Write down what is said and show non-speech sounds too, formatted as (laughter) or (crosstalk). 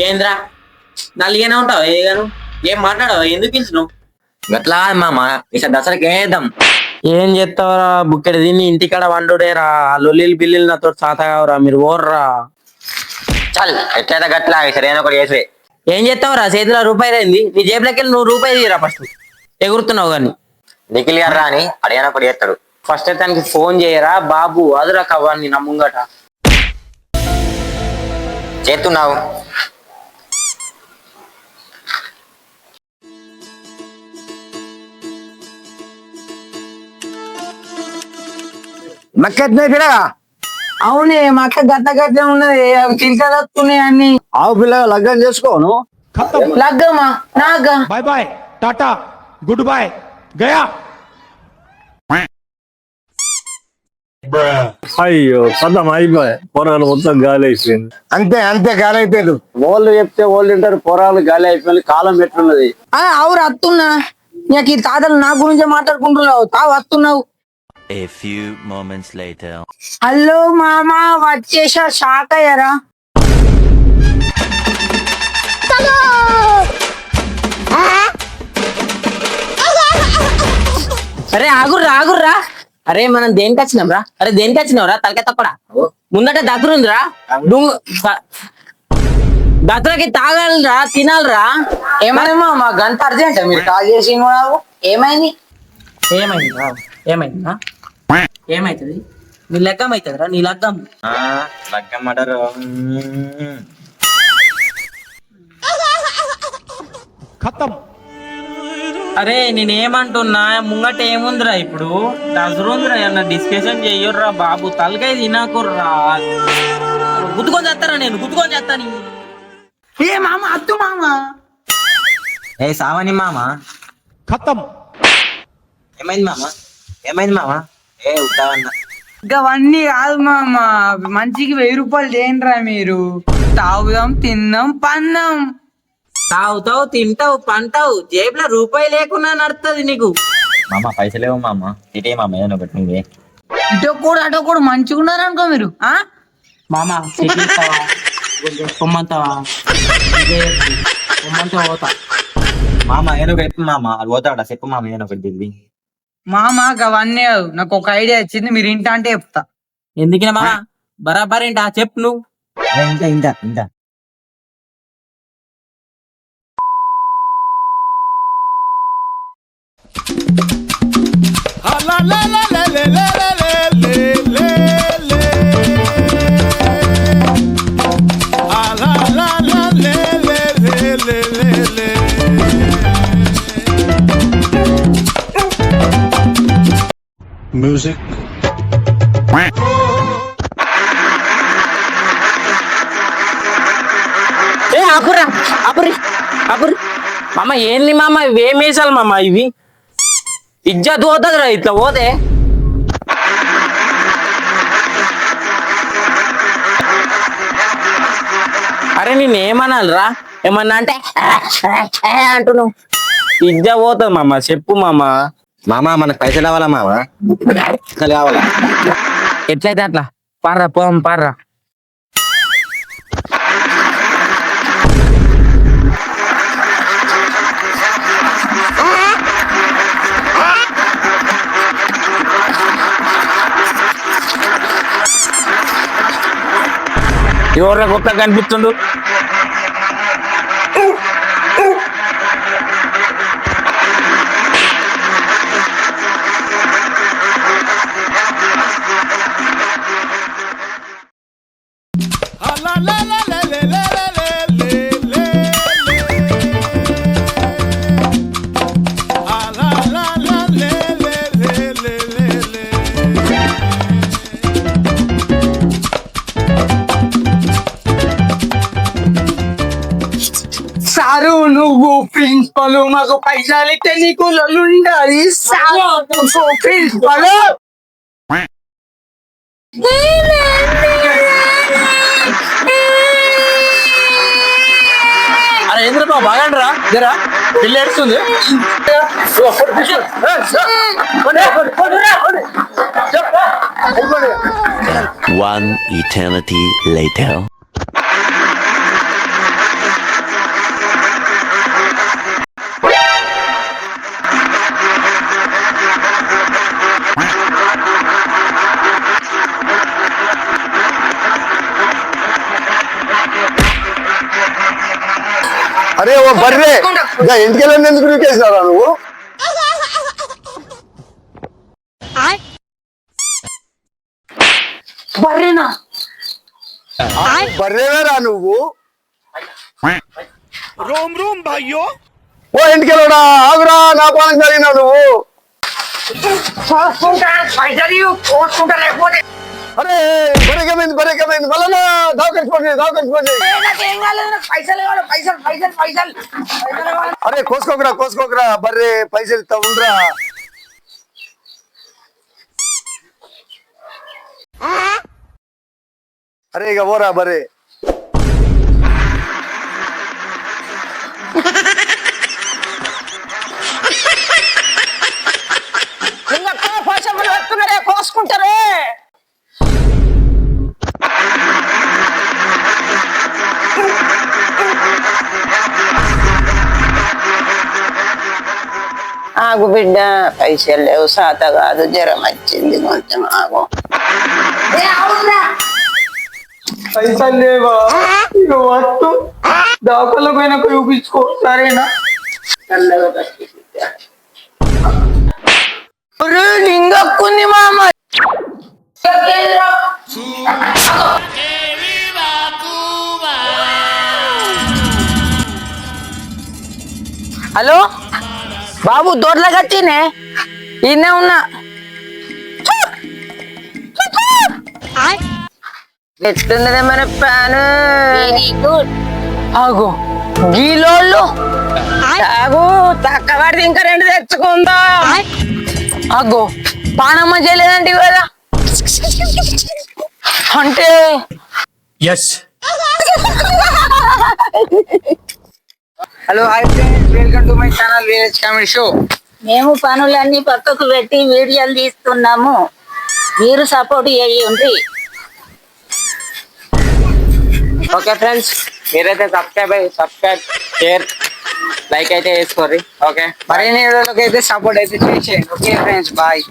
ఏంద్రా? నల్లిగానే ఉంటావు ఏగాను ఏం మాట్లాడవు ఎందుకు పిలిచినావు గట్లా మామ ఈసారి దసరాకి ఏం ఏం చేస్తావురా? బుక్కెడు తిని ఇంటికాడ వండుడేరా? లొల్లిలు బిల్లిలు నాతో సాత కావురా మీరు ఓర్రా. చల్ ఎట్లయితే గట్లా ఏదో ఒకటి చేసి ఏం చేస్తావురా? చేతిలో రూపాయి అయింది నీ జేబులోకి వెళ్ళి నువ్వు రూపాయి తీరా ఫస్ట్ ఎగురుతున్నావు కానీ నిఖిల్ గారు అని అడిగిన ఒకటి చేస్తాడు. ఫస్ట్ అయితే తనకి ఫోన్ చేయరా? బాబు అదురా కవ్వాన్ని నా ముంగట. చేస్తున్నావు. మక్కెత్తున్నాయి పిల్లగా అవునే మా గత గత ఉన్నది. అవి చిలకలు వస్తున్నాయి అన్ని. ఆవు పిల్లగా లగ్గం చేసుకోను లగ్గమా? Naga bye bye tata good bye Gaya. అయ్యో పదం అయిపోయి. పొరాలు మొత్తం గాలి అయిపోయింది. అంతే అంతే గాలి అయిపోయింది. వాళ్ళు చెప్తే వాళ్ళు ఉంటారు పొరాలు గాలి అయిపోయింది కాలం ఎట్లున్నది? అవురు వస్తున్నా నీకు ఈ తాతలు నా గురించే మాట్లాడుకుంటున్నావు. తావు వస్తున్నావు A few moments later. Hello మామ వచ్చేసా షాక్ అయ్యారా? అరే ఆగుర్రా ఆగుర్రా. అరే మనం దేనికి వచ్చినాం రా? అరే దేనికి వచ్చినాం రా? తలకే తప్పడా? ముందట దసరా ఉందిరా డుంగు దసరాకి తాగాలిరా తినాలిరా. ఏమైంది మామ గంట అర్జెంట్ మీరు కాల్ చేసి ఏమైంది? ఏమైంది ఏమైంది ఏమైతుంది? నీ లగ్గం అవుతుందిరా నీ లగ్గం. లగ్గం అడరు ఖతం. అరే నేనేమంటున్నా ముంగట ఏముందిరా ఇప్పుడు? దసరుందిరా ఏమన్నా డిస్కషన్ చెయ్యర్రా బాబు తలకాయ తినాకుర్రా. గుద్దుకొని చేస్తారా నేను? గుద్దుకొని చేస్తాను ఏ మామ అత్తు మామ? ఏ సావని మామ? ఖతం. ఏమైంది మామ? ఏమైంది మామా? ఏ అవన్నీ కాదు మామ. మంచికి వెయ్యి రూపాయలు చేయండిరా మీరు. తాగుదాం తిందాం పన్నాం తాగుతావు తింటావు పంటావు. జేబులో రూపాయి లేకున్నా నడుతుంది నీకు. మామ పైసలేవు మామ. ఇటే మామ ఏదో ఒకటి నువ్వే. ఇటో కూడా అటో కూడా మంచిగా ఉన్నారు అనుకో మీరు ఆ? మామ పొమ్మంతావా. పొమ్మంతా పోతా. మామ ఏదో ఒకటి చెప్పు మామ. అది పోతాడా? చెప్పు మామ ఏదో ఒకటి దిద్ది. మామ అవన్నీ కాదు నాకు ఒక ఐడియా వచ్చింది మీరు ఇంట అంటే చెప్తా. ఎందుకనే మామ? బరాబర్ ఏంటా చెప్పు నువ్వు. ఇంత music. ఏ ఆపురా ఆపురి ఆపురి. మామ ఏంది మామ ఇవేమేసాలి మామ ఇవి? ఇజ్జత్ పోతుందిరా ఇట్లా పోతే. అరే నేను ఏమనాలిరా? ఏమన్నా అంటే అంటున్నావు. ఇజ్జ పోతుంది మామ చెప్పు మామ. మామా మనకు పైసలు కావాలా మామా? పైసలు కావాలా? ఎట్లయితే అట్లా? పార్రా పోం పార్రా ఎవరు గొప్ప కనిపిస్తుండు. సారు నువ్వు ప్రిన్సిపల్ మాకు పైసలు ఇస్తే నీకు లొల్లుండాలి సారు నువ్వు ప్రిన్సిపల్ బాగాండ్రా జరా పిల్ల ఏడుస్తుంది One eternity later. అరే ఓ బర్రే! ఇంకా ఇంటికెళ్ళండి ఎందుకు నూకేసినారా నువ్వు? బర్రెనా? బర్రేవేరా నువ్వు? ఓ ఇంటికెళ్ళడా ఆగురా నా పాలన జరిగినావు నువ్వు? అరే బరేకమైంది బరేకమైంది మళ్ళా దావకరిపోండి దావకరిపోండి అరే కోసుకోకరా కోసుకోకరా బర్రే పైసలు ఇస్తా ఉండరా. అరే ఇక ఓరా బర్రే. ఆగు బిడ్డ పైసలు లేవు సాత కాదు జ్వరం వచ్చింది కొంచెం ఆగు. పైసలు లేవా? ఇక వస్తు పోయినా చూపించుకో సరేనా? బాబు దొడ్ల కట్టినే ఈయనే ఉన్నా. ఎట్లున్నదే మన ప్యాను ఆగు. గీలోళ్ళు. ఆగు. తక్కబడితే ఇంకా రెండు తెచ్చుకుందా? ఆగు. పానమ్మ చేయలేదంటే కదా. అంటే yes (laughs) hello hi friends welcome to my channel village comedy show మేము పనులన్నీ పక్కకు పెట్టి వీడియోలు తీస్తున్నాము. మీరు సపోర్ట్ చేయండి. ఓకే ఫ్రెండ్స్ మీరైతే సబ్స్క్రైబ్ అయ్యి సబ్స్క్రైబ్ షేర్ లైక్ అయితే వేసుకోర్రి ఓకే మరిన్ని వీడియోలకి అయితే సపోర్ట్ అయితే చేసేయండి. Okay friends bye